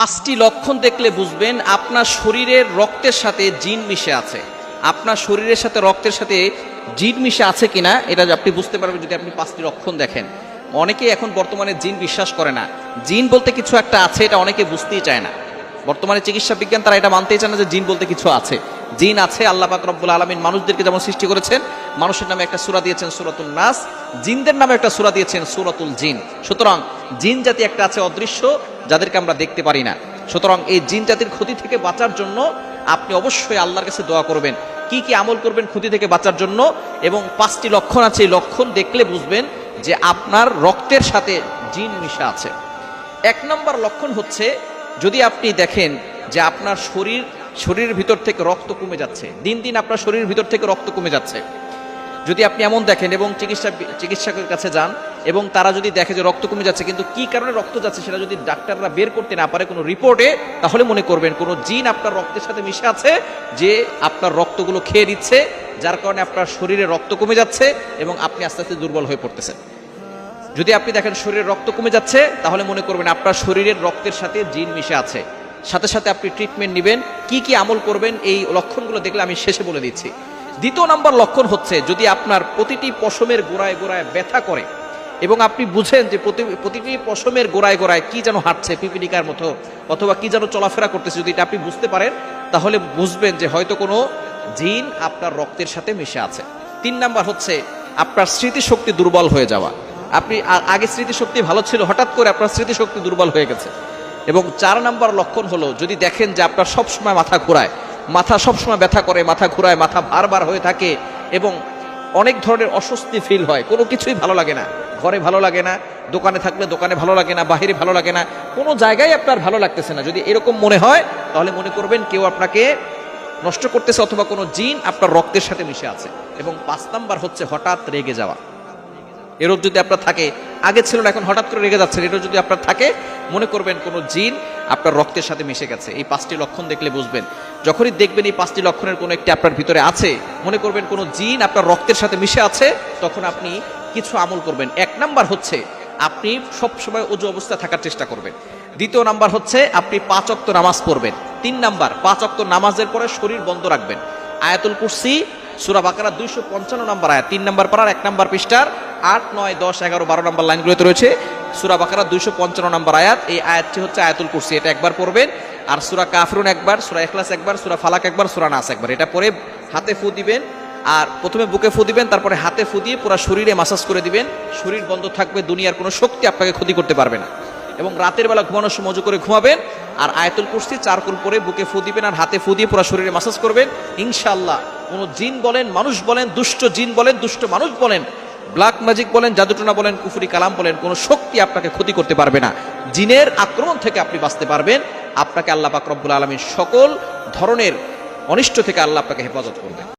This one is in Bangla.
পাঁচটি লক্ষণ দেখলে বুঝবেন আপনার শরীরের রক্তের সাথে জিন মিশে আছে। আপনার শরীরের সাথে রক্তের সাথে জিন মিশে আছে কিনা, এটা আপনি বুঝতে পারবেন যদি আপনি পাঁচটি লক্ষণ দেখেন। অনেকে এখন বর্তমানে জিন বিশ্বাস করে না। জিন বলতে কিছু একটা আছে, এটা অনেকে বুঝতেই চায় না। বর্তমানে চিকিৎসা বিজ্ঞান তারা এটা মানতেই চায় না যে জিন বলতে কিছু আছে। জিন আছে, আল্লাহ পাক রব্বুল আলমিন মানুষদেরকে যেমন সৃষ্টি করেছেন, মানুষের নামে একটা সুরা দিয়েছেন সুরাতুল নাস, জিনদের নামে একটা সুরা দিয়েছেন সুরাতুল জিন। সুতরাং জিন জাতি একটা আছে অদৃশ্য, যাদেরকে আমরা দেখতে পারি না। সুতরাং এই জিন জাতির ক্ষতি থেকে বাঁচার জন্য আপনি অবশ্যই আল্লাহর কাছে দোয়া করবেন। কি কি আমল করবেন ক্ষতি থেকে বাঁচার জন্য? এবং পাঁচটি লক্ষণ আছে, এই লক্ষণ দেখলে বুঝবেন যে আপনার রক্তের সাথে জিন মিশা আছে। এক নম্বর লক্ষণ হচ্ছে, যদি আপনি দেখেন যে আপনার শরীর শরীরের ভিতর থেকে রক্ত কমে যাচ্ছে। দিন দিন আপনার শরীরের ভিতর থেকে রক্ত কমে যাচ্ছে। যদি আপনি এমন দেখেন এবং চিকিৎসা, চিকিৎসকের কাছে যান এবং তারা যদি দেখে যে রক্ত কমে যাচ্ছে, কিন্তু কি কারণে রক্ত যাচ্ছে সেটা যদি ডাক্তাররা বের করতে না পারে কোনো রিপোর্টে, তাহলে মনে করবেন কোনো জিন আপনার রক্তের সাথে মিশে আছে যে আপনার রক্তগুলো খেয়ে দিচ্ছে, যার কারণে আপনার শরীরে রক্ত কমে যাচ্ছে এবং আপনি আস্তে আস্তে দুর্বল হয়ে পড়তেছেন। যদি আপনি দেখেন শরীরের রক্ত কমে যাচ্ছে, তাহলে মনে করবেন আপনার শরীরের রক্তের সাথে জিন মিশে আছে। সাথে সাথে আপনি ট্রিটমেন্ট নেবেন, কি কি আমল করবেন, এই লক্ষণগুলো দেখলে আমি শেষে বলে দিচ্ছি। দ্বিতীয় নম্বর লক্ষণ হচ্ছে যদি আপনার প্রতিটি পশমের গোড়ায় গোড়ায় ব্যথা করে এবং আপনি বুঝেন যে প্রতিটি পশমের গোড়ায় গোড়ায় কি যেন হাঁটছে পিপিলিকার মতো অথবা কি যেন চলাফেরা করতেছে, যদি এটা আপনি বুঝতে পারেন, তাহলে বুঝবেন যে হয়তো কোনো জিন আপনার রক্তের সাথে মিশে আছে। তিন নাম্বার হচ্ছে আপনার স্মৃতিশক্তি দুর্বল হয়ে যাওয়া। আপনি আগে স্মৃতিশক্তি ভালো ছিল, হঠাৎ করে আপনার স্মৃতিশক্তি দুর্বল হয়ে গেছে। এবং চার নাম্বার লক্ষণ হলো, যদি দেখেন যে আপনার সবসময় মাথা ঘোরায়, মাথা সবসময় ব্যথা করে, মাথা ঘোরায়, মাথা বারবার হয়ে থাকে এবং অনেক ধরনের অস্বস্তি ফিল হয়, কোনো কিছুই ভালো লাগে না। ঘরে ভালো লাগে না, দোকানে থাকলে দোকানে ভালো লাগে না, বাহিরে ভালো লাগে না, কোনো জায়গায় আপনার ভালো লাগতেছে না। যদি এরকম মনে হয়, তাহলে মনে করবেন কেউ আপনাকে নষ্ট করতেছে অথবা কোনো জিন আপনার রক্তের সাথে মিশে আছে। এবং পাঁচ নাম্বার হচ্ছে হঠাৎ রেগে যাওয়া। এরও যদি আপনার থাকে, আগে ছিল না, এখন হঠাৎ করে রেগে যাচ্ছে এরও যদি আপনার থাকে, মনে করবেন কোনো জিন আপনার রক্তের সাথে মিশে গেছে। এই পাঁচটি লক্ষণ দেখলে বুঝবেন। যখনই দেখবেন এই পাঁচটি লক্ষণের কোনো একটি আপনার ভিতরে আছে, মনে করবেন কোনো জিন আপনার রক্তের সাথে মিশে আছে, তখন আপনি কিছু আমল করবেন। এক নাম্বার হচ্ছে, আপনি সব সময় অজু অবস্থায় থাকার চেষ্টা করবেন। দ্বিতীয় নাম্বার হচ্ছে, আপনি পাঁচ অক্ত নামাজ পড়বেন। তিন নাম্বার, পাঁচ অক্ত নামাজের পরে শরীর বন্ধ রাখবেন। আয়াতুল কুরসি, সুরা বাকারা দুইশো পঞ্চান্ন নম্বর আয়াত, তিন নাম্বার পাড়ার, এক নাম্বার পৃষ্ঠার আট, নয়, দশ, এগারো, বারো নম্বর লাইনগুলোতে রয়েছে। সুরা বাকারা দুইশো পঞ্চান্ন নম্বর আয়াত। এই আয়াতটি হচ্ছে আয়াতুল কুরসি। এটা একবার পড়বেন। আর সুরা কাফরুন একবার, সুরা এখলাস একবার, সুরা ফালাক একবার, সুরা নাস একবার। এটা পরে হাতে ফু দিবেন। আর প্রথমে বুকে ফু দিবেন, তারপরে হাতে ফু দিয়ে পুরো শরীরে মাসাজ করে দিবেন। শরীর বন্ধ থাকবে, দুনিয়ার কোনো শক্তি আপনাকে ক্ষতি করতে পারবে না। এবং রাতের বেলা ঘুমানোর সময় করে ঘুমাবেন। আর আয়াতুল কুরসি চারকুল পরে বুকে ফু দিবেন আর হাতে ফু দিয়ে পুরো শরীরে মাসাজ করবেন। ইনশাল্লাহ কোনো জিন বলেন, মানুষ বলেন, দুষ্ট জিন বলেন, দুষ্ট মানুষ বলেন ব্ল্যাক ম্যাজিক বলেন, জাদুটনা বলেন, কুফুরি কালাম বলেন, কোনো শক্তি আপনাকে ক্ষতি করতে পারবে না। জিনের আক্রমণ থেকে আপনি বাঁচতে পারবেন। আপনাকে আল্লাহ পাক আলমীর সকল ধরনের অনিষ্ট থেকে আল্লাহ আপনাকে হেফাজত করবেন।